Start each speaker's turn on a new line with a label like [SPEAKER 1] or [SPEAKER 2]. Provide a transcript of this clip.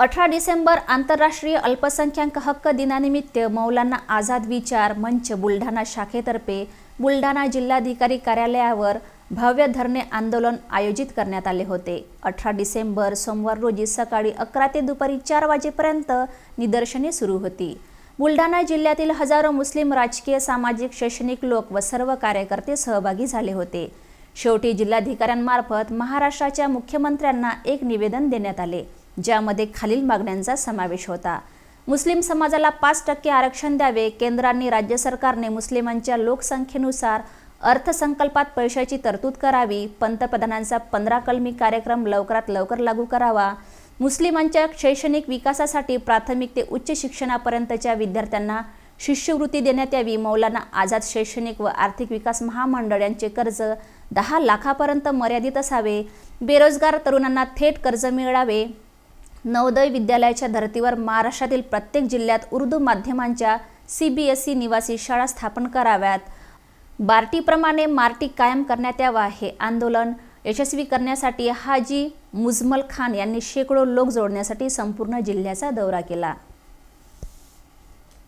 [SPEAKER 1] अठरा डिसेंबर आंतरराष्ट्रीय अल्पसंख्याक हक्क दिनानिमित्त मौलाना आझाद विचार मंच बुलढाणा शाखेतर्फे बुलढाणा जिल्हाधिकारी कार्यालयावर भव्य धरणे आंदोलन आयोजित करण्यात आले होते. अठरा डिसेंबर सोमवार रोजी सकाळी अकरा ते दुपारी चार वाजेपर्यंत निदर्शने सुरू होती. बुलढाणा जिल्ह्यातील हजारो मुस्लिम राजकीय सामाजिक शैक्षणिक लोक व सर्व कार्यकर्ते सहभागी झाले होते. शेवटी जिल्हाधिकाऱ्यांमार्फत महाराष्ट्राच्या मुख्यमंत्र्यांना एक निवेदन देण्यात आले. ज्यामध्ये खालील मागण्यांचा समावेश होता. मुस्लिम समाजाला पाच टक्के आरक्षण द्यावे केंद्रांनी राज्य सरकारने मुस्लिमांच्या लोकसंख्येनुसार अर्थसंकल्पात पैशाची तरतूद करावी पंतप्रधानांचा पंधरा कलमी कार्यक्रम लवकरात लवकर लागू करावा. मुस्लिमांच्या शैक्षणिक विकासासाठी प्राथमिक ते उच्च शिक्षणापर्यंतच्या विद्यार्थ्यांना शिष्यवृत्ती देण्यात यावी. मौलाना आझाद शैक्षणिक व आर्थिक विकास महामंडळ यांचे कर्ज दहा लाखापर्यंत मर्यादित असावे. बेरोजगार तरुणांना थेट कर्ज मिळावे. नवोदय विद्यालयाच्या धर्तीवर महाराष्ट्रातील प्रत्येक जिल्ह्यात उर्दू माध्यमांच्या सी बी एस ई निवासी शाळा स्थापन कराव्यात. बार्टीप्रमाणे मार्टी कायम करण्यात यावा हे आंदोलन यशस्वी करण्यासाठी हाजी मुजमल खान यांनी शेकडो लोक जोडण्यासाठी संपूर्ण जिल्ह्याचा दौरा केला.